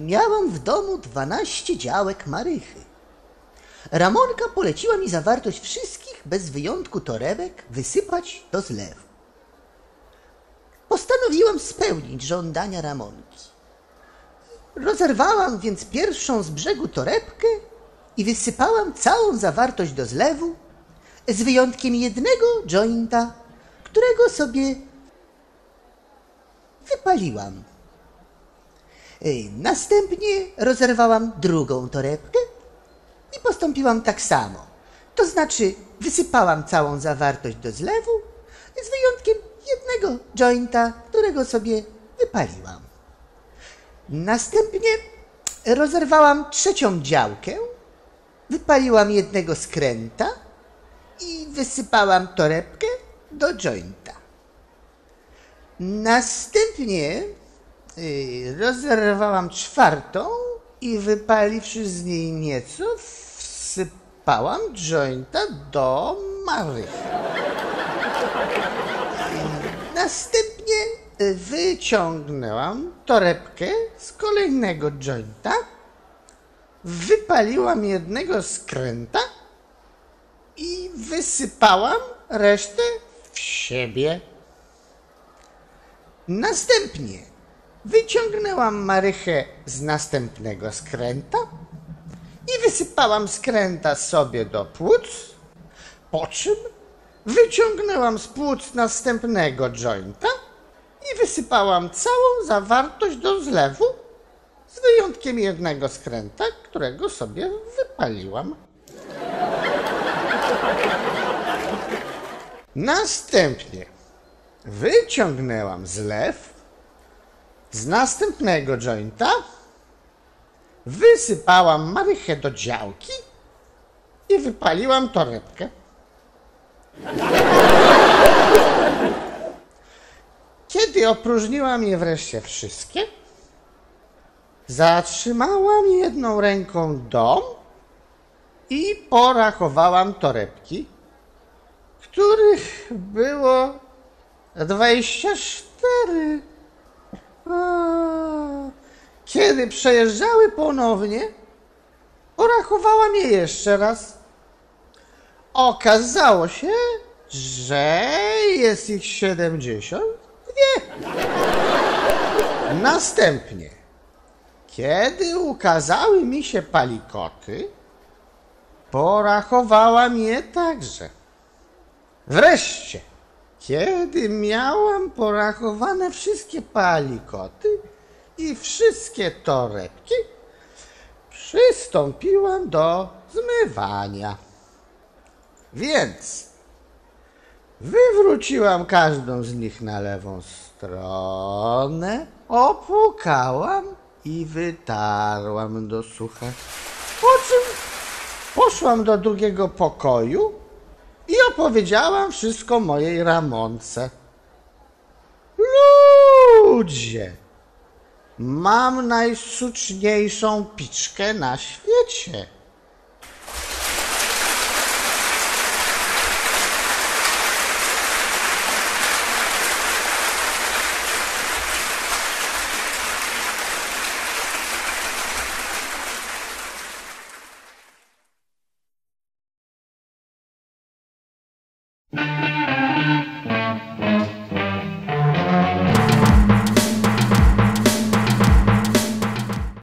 miałam w domu dwanaście działek marychy. Ramonka poleciła mi zawartość wszystkich, bez wyjątku torebek, wysypać do zlewu. Postanowiłam spełnić żądania Ramonki. Rozerwałam więc pierwszą z brzegu torebkę i wysypałam całą zawartość do zlewu, z wyjątkiem jednego jointa, którego sobie wypaliłam. Następnie rozerwałam drugą torebkę i postąpiłam tak samo. To znaczy wysypałam całą zawartość do zlewu, z wyjątkiem jednego jointa, którego sobie wypaliłam. Następnie rozerwałam trzecią działkę, wypaliłam jednego skręta i wysypałam torebkę do jointa. Następnie rozerwałam czwartą i wypaliwszy z niej nieco, wsypałam jointa do marychy. Y, Następnie y, wyciągnęłam torebkę z kolejnego jointa, wypaliłam jednego skręta i wysypałam resztę w siebie. Następnie wyciągnęłam marychę z następnego skręta i wysypałam skręta sobie do płuc, po czym wyciągnęłam z płuc następnego jointa i wysypałam całą zawartość do zlewu, z wyjątkiem jednego skręta, którego sobie wypaliłam. Następnie wyciągnęłam zlew z następnego jointa, wysypałam marychę do działki i wypaliłam torebkę. Kiedy opróżniłam je wreszcie wszystkie, zatrzymałam jedną ręką dom i porachowałam torebki, których było dwadzieścia cztery. Kiedy przejeżdżały ponownie, porachowałam je jeszcze raz. Okazało się, że jest ich siedemdziesiąt dwie. Następnie, kiedy ukazały mi się palikoty, porachowałam je także. Wreszcie, kiedy miałam porachowane wszystkie palikoty i wszystkie torebki, przystąpiłam do zmywania. Więc wywróciłam każdą z nich na lewą stronę, opłukałam i wytarłam do sucha. Po czym poszłam do drugiego pokoju i opowiedziałam wszystko mojej Ramonce. Ludzie, mam najsuczniejszą piczkę na świecie.